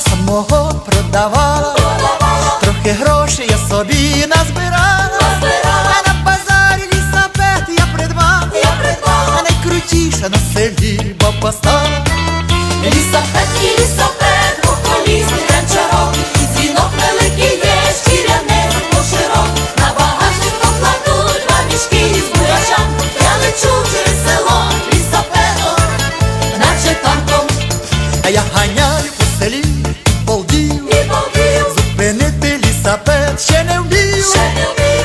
Самого, продавала, трохи грошей я собі назбирала, а на базарі лісапет я придбала, а найкрутіша на селі баба стала. Лісапет і лісапет, околісний гранчарок, і дзвінок великий є, шкіряне поширок. На багажник покладуть два мішки із бурячам. Я лечу через село лісапетом, наче танком. А я ганяю по ще не вмію.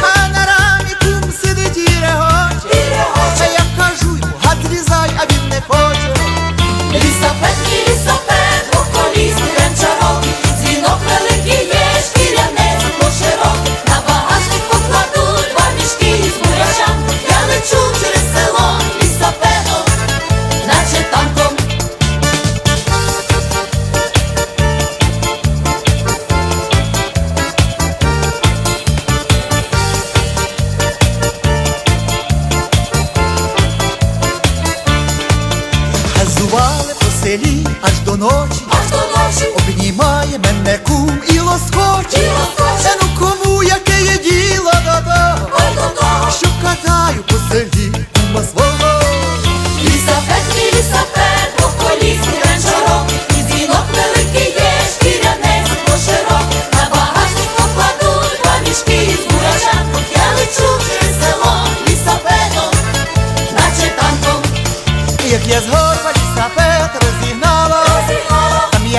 А на рамі кум сидить і регоче, я кажу йому, гад а він не хоче. Селі аж до ночі, Аж до ночі обнімає мене кум і лоскоче. І лоскоче. Е, ну кому яке є діло до того. що катаю по селі кума свого. Лісапет і лісапет, околісний гранчарок, і дзвінок великий є, шкіряне поширок. На багажник покладуть два мішки із бурячам. Я лечу через село лісапетом, наче танком. Як я з горба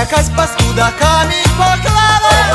якась паскуда камінь поклала.